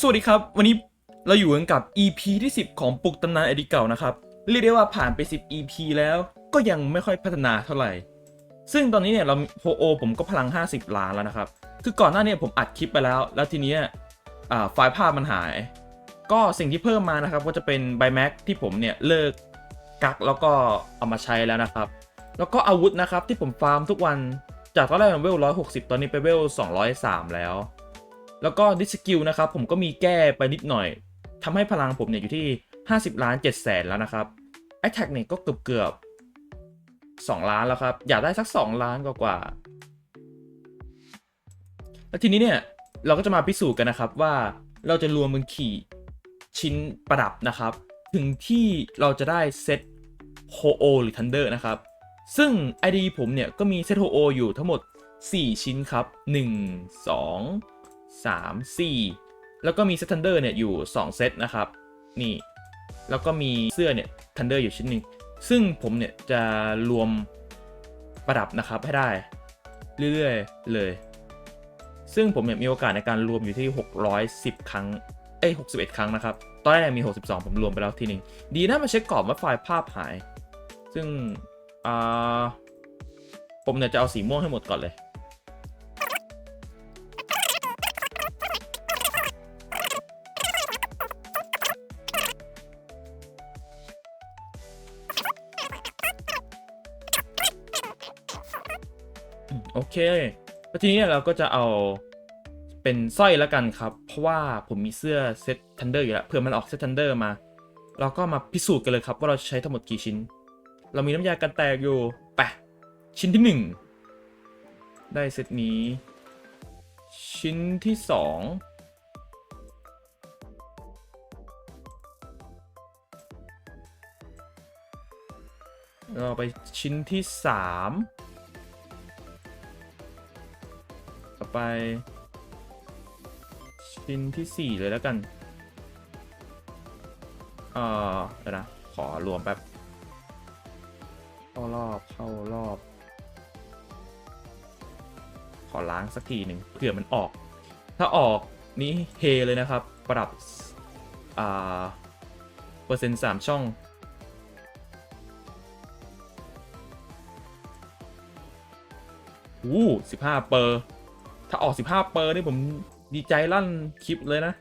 สวัสดีครับ วันนี้เราอยู่กันกับ EP ที่ 10 ของปลุกตำนานอดีตเก่านะครับ เรียกได้ว่าผ่านไป 10 EP แล้วก็ยังไม่ค่อยพัฒนาเท่าไหร่ ซึ่งตอนนี้เนี่ยเราโฮโอผมก็พลัง 50 ล้านแล้วนะครับ คือก่อนหน้านี้ผมอัดคลิปไปแล้ว แล้วทีนี้อ่าไฟล์ภาพมันหาย ก็สิ่งที่เพิ่มมานะครับ ก็จะเป็นไบแม็กที่ผมเนี่ยเลิกกักแล้วก็เอามาใช้แล้วนะครับ แล้วก็อาวุธนะครับที่ผมฟาร์มทุกวันจากตอนแรกเป็นเวล160 ตอนนี้ไปเวล203 แล้ว แล้วก็ดิสกิลนะครับผมก็มีแก้ไปนิดหน่อยทำให้พลังผมเนี่ยอยู่ที่ 50 ล้าน7แสนแล้วนะครับไอแท็กเนี่ยก็เกือบเกือบ2ล้านแล้วครับ อยากได้สัก 2 ล้านกว่ากว่าๆแล้วทีนี้เนี่ยเราก็จะมาพิสูจน์กันนะครับว่าเราจะรวมมันขี่ชิ้นประดับนะครับ ถึงที่เราจะได้เซตโฮโอหรือ Thunder นะครับ ซึ่ง ID ผมเนี่ยก็มีเซตโฮโออยู่ทั้งหมด 4 ชิ้นครับ 1 2 3 4 แล้วก็มีเซต Thunder เนี่ยอยู่ 2 เซตนะครับ นี่ แล้วก็มีเสื้อเนี่ย Thunder อยู่ชิ้นหนึ่งซึ่งผมเนี่ยจะรวมประดับนะครับให้ได้ เรื่อยๆเลย ซึ่งผมเนี่ยมีโอกาสในการรวมอยู่ที่ 610 ครั้ง เอ้ย 61 ครั้งนะครับ ตอนแรกมี 62 ผมรวมไปแล้วทีหนึ่งดีนะมาเช็คก่อนว่าไฟล์ภาพหาย ซึ่ง อ่า ผมเนี่ยจะเอาสีม่วงให้หมดก่อนเลย เคแล้วทีนี้เราก็จะเอาเป็นสร้อยแล้วกันครับ เพราะว่าผมมีเสื้อเซ็ตทันเดอร์อยู่แล้วเผื่อมันออกเซ็ตทันเดอร์มา เราก็มาพิสูจน์กันเลยครับว่าเราใช้ทั้งหมดกี่ชิ้น เรามีน้ำยากันแตกอยู่แปะชิ้นที่ 1 ได้เซ็ตนี้ ชิ้นที่ 2 เราไปชิ้นที่ 3 ไป ชิ้นที่สี่เลยแล้วกันเอ่อเดี๋ยวนะ ขอรวมแป๊บ เข้ารอบเข้ารอบ ขอล้างสักทีหนึ่งเผื่อมันออก ถ้าออกนี้เฮเลยนะครับ ปรับ อ่า เปอร์เซ็นต์สามช่องอู้สิบห้าเปอร์ ถ้าออก 15 เปอร์นี่ผมดีใจลั่นคลิปเลยนะ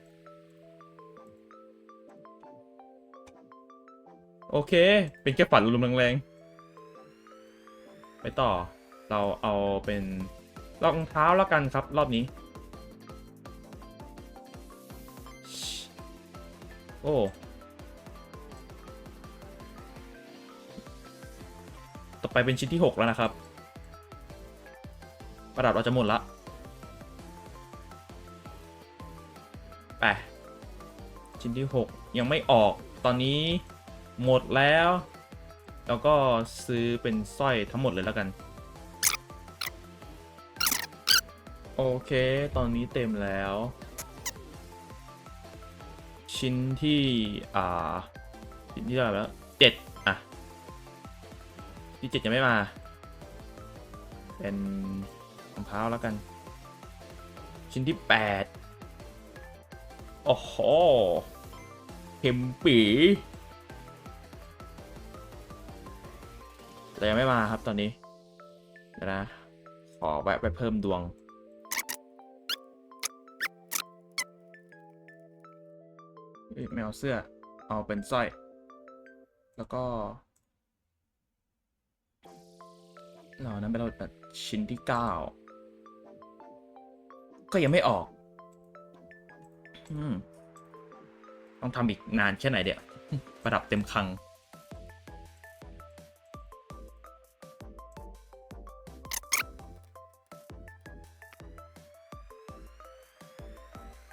โอเค เป็นแค่ฝันลมๆแรงๆ ไปต่อ เราเอาเป็นรองเท้าแล้วกันครับรอบนี้ โอ้ต่อไปเป็นชิ้นที่ 6 แล้วนะครับ ประดับเราจะหมดละ ไปชิ้นที่ 6 ยังไม่ออกตอนนี้หมดแล้ว แล้วก็ซื้อเป็นสร้อยทั้งหมดเลยแล้วกัน โอเค ตอนนี้เต็มแล้ว ชิ้นที่ อ่า ชิ้นที่เท่าไหร่แล้วเจ็ดอะ ที่เจ็ดยังไม่มา เป็นรองเท้าแล้วกัน ชิ้นที่แปด โอ้โหเข็มปีแต่ยังไม่มาครับตอนนี้เดี๋ยวนะ ขอแวะไปเพิ่มดวง ไม่เอาเสื้อ เอาเป็นสร้อย แล้วก็เรานั้นไปเราชิ้นที่เก้าก็ยังไม่ออก ต้องทำอีกนานแค่ไหนเดี๋ยวประดับเต็มคัง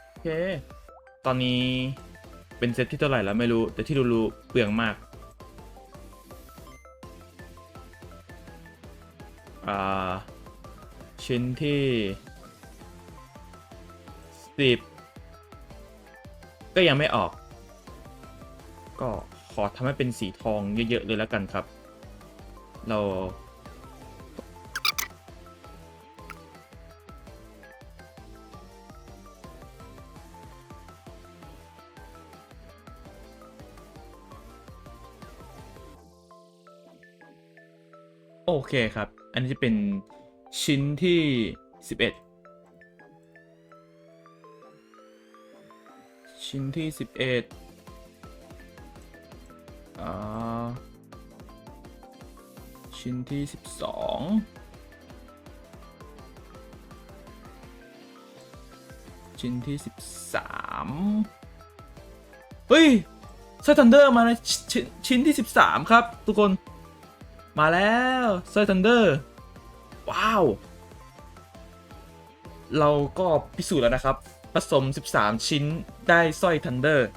โอเค ตอนนี้เป็นเซตที่เท่าไหร่แล้วไม่รู้ แต่ที่รู้ๆเปลืองมากอ่าชิ้นที่สิบ ก็ยังไม่ออก ก็ขอทำให้เป็นสีทองเยอะๆเลยแล้วกันครับ เรา โอเคครับ อันนี้จะเป็นชิ้นที่ 11 ชิ้นที่11อ่าชิ้นที่12ชิ้นที่13เฮ้ยสร้อยทันเดอร์มาในชชิ้นชิ้นที่13ครับ ทุกคน มาแล้วสร้อยทันเดอร์ ว้าว เราก็พิสูจน์แล้วนะครับ ผสม 13 ชิ้นได้สร้อยทันเดอร์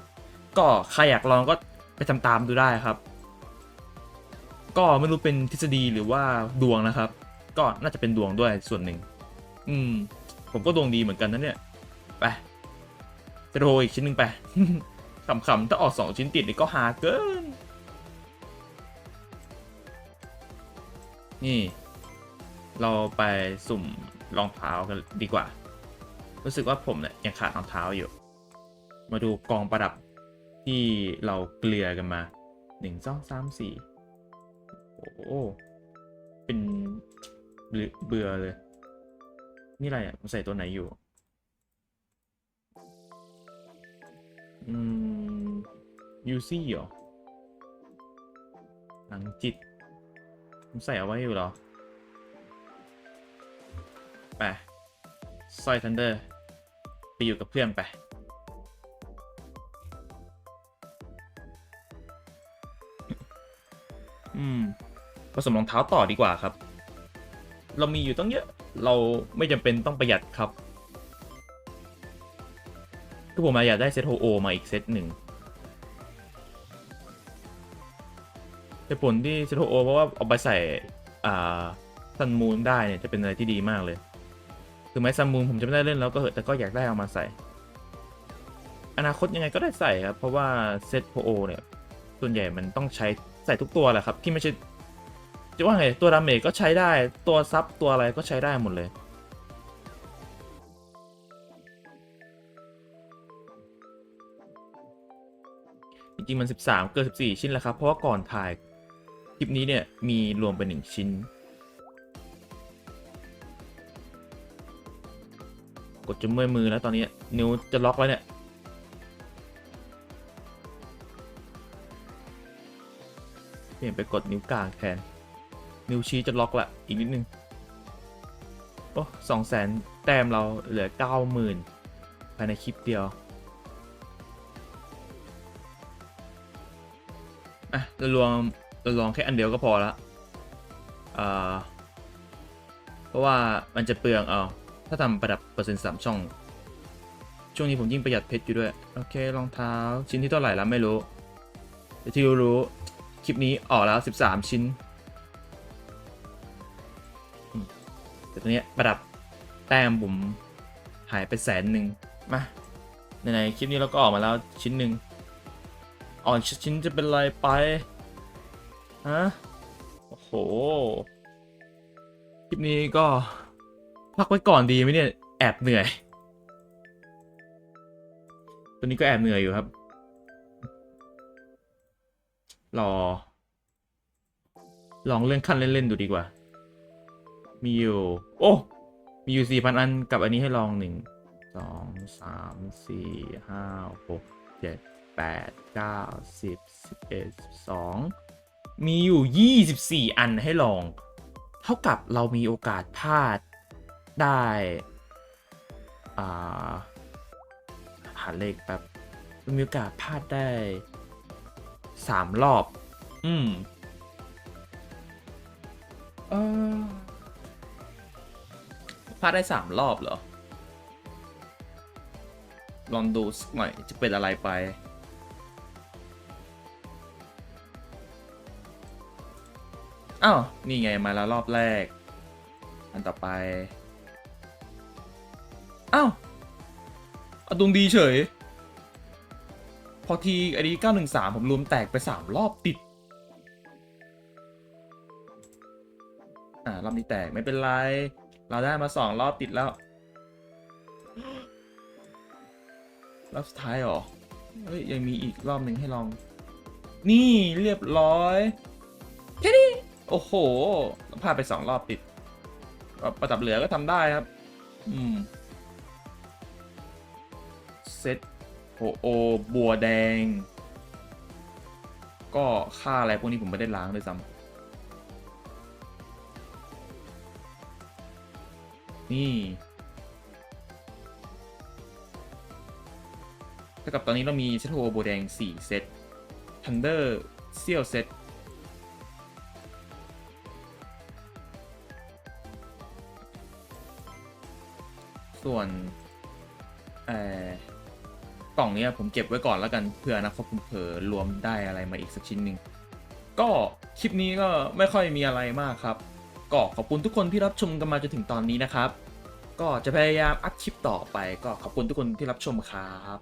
ก็ใครอยากลองก็ไปทำตามดูได้ครับ ก็ไม่รู้เป็นทฤษฎีหรือว่าดวงนะครับ ก็น่าจะเป็นดวงด้วยส่วนหนึ่ง อืม ผมก็ดวงดีเหมือนกันนะเนี่ย ไปจะโทรอีกชิ้นหนึ่งไปขำๆถ้าออกสองชิ้นติดนี่ก็หาเกิน นี่ เราไปสุ่มรองเท้ากันดีกว่า รู้สึกว่าผมเนี่ยยังขาดรองเท้าอยู่ มาดูกองประดับที่เราเกลี่ยกันมาหนึ่งสองสามสี่โอ้โหเป็นเบื่อเลย นี่อะไรอะผมใส่ตัวไหนอยู่ อืมยูซี่เหรอหนังจิต ผมใส่เอาไว้อยู่เหรอ ไปสร้อยทันเดอร์ ไปอยู่กับเพื่อนไป อืมผสมรองเท้าต่อดีกว่าครับ เรามีอยู่ตั้งเยอะ เราไม่จำเป็นต้องประหยัดครับคือผมอยากได้เซตโฮโอมาอีกเซตหนึ่งเหตุผลที่เซตโฮโอเพราะว่าเอาไปใส่ อ่าซันมูนได้เนี่ยจะเป็นอะไรที่ดีมากเลย ถึงแม้ซันมูนผมจะไม่ได้เล่นแล้วก็เหอะแต่ก็อยากได้เอามาใส่ อนาคตยังไงก็ได้ใส่ครับ เพราะว่าเซตโฮโอเนี่ย ส่วนใหญ่มันต้องใช้ใส่ทุกตัวแหละครับ ที่ไม่ใช่จะว่าไงตัวดาเมจก็ใช้ได้ตัวซับตัวอะไรก็ใช้ได้หมดเลยจริงๆมัน 13 เกิน14 ชิ้นแล้วครับ เพราะว่าก่อนถ่าย คลิปนี้เนี่ย มีรวมเป็น1ชิ้น กดจนเมื่อยมือแล้วตอนนี้นิ้วจะล็อกแล้วเนี่ยเปลี่ยนไปกดนิ้วกลางแทน นิ้วชี้จะล็อกละอีกนิดนึงโอ้สองแสนแต้มเราเหลือเก้าหมื่นภายในคลิปเดียวอะเราลองเราลองแค่อันเดียวก็พอละอ่าเพราะว่ามันจะเปลืองเอา ถ้าทำประดับเปอร์เซ็นต์สามช่อง ช่วงนี้ผมยิ่งประหยัดเพชรอยู่ด้วย โอเครองเท้าชิ้นที่เท่าไหร่แล้วไม่รู้แต่ที่รู้คลิปนี้ออกแล้ว 13 ชิ้นแต่ตัวเนี้ยประดับแต้มผมหายไปแสนหนึ่งมาในๆคลิปนี้เราก็ออกมาแล้วชิ้นหนึ่งอ่อนชิ้นจะเป็นไรไปฮะโอ้โห คลิปนี้ก็ พักไว้ก่อนดีไหมเนี่ย แอบเหนื่อย ตัวนี้ก็แอบเหนื่อยอยู่ครับ รอ ลองเลื่อนขั้นเล่น ๆ ดูดีกว่า มีอยู่ โอ้ มีอยู่สี่พันอันกับอันนี้ให้ลองหนึ่งสองสามสี่ห้าหกเจ็ดแปดเก้าสิบสิบเอ็ดสิบสองมีอยู่ยี่สิบสี่อันให้ลอง เท่ากับเรามีโอกาสพลาด ได้อ่าหาเลขแป๊บเรามีโอกาสพลาดได้สามรอบ อืมเออพลาดได้สามรอบเหรอ ลองดูสักหน่อยจะเป็นอะไรไป อ้าว นี่ไงมาแล้วรอบแรก อันต่อไป อ้าวอดวงดีเฉย พอทีไอดี913 ผมรวมแตกไป 3 รอบติด อ่ารอบนี้แตกไม่เป็นไร เราได้มา 2 รอบติดแล้ว รอบสุดท้ายหรอ เฮ้ย ยังมีอีกรอบหนึ่งให้ลอง นี่เรียบร้อยแค่นี้โอ้โหพลาดไปสองรอบติดประดับเหลือก็ทำได้ครับ อืม เซตโอโอบัวแดง ก็ค่าอะไรพวกนี้ผมไม่ได้ล้างด้วยซ้ำนี่เท่ากับตอนนี้เรามีเซตโอโอบัวแดง 4 เซตทันเดอร์เซียวเซตส่วนเอ่อ กล่องเนี้ยผมเก็บไว้ก่อนแล้วกันเผื่ออนะคตผมเผลอรวมได้อะไรมาอีกสักชิ้นหนึ่งก็คลิปนี้ก็ไม่ค่อยมีอะไรมากครับ ก็ขอบคุณทุกคนที่รับชมกันมาจนถึงตอนนี้นะครับ ก็จะพยายามอัดคลิปต่อไป ก็ขอบคุณทุกคนที่รับชมครับ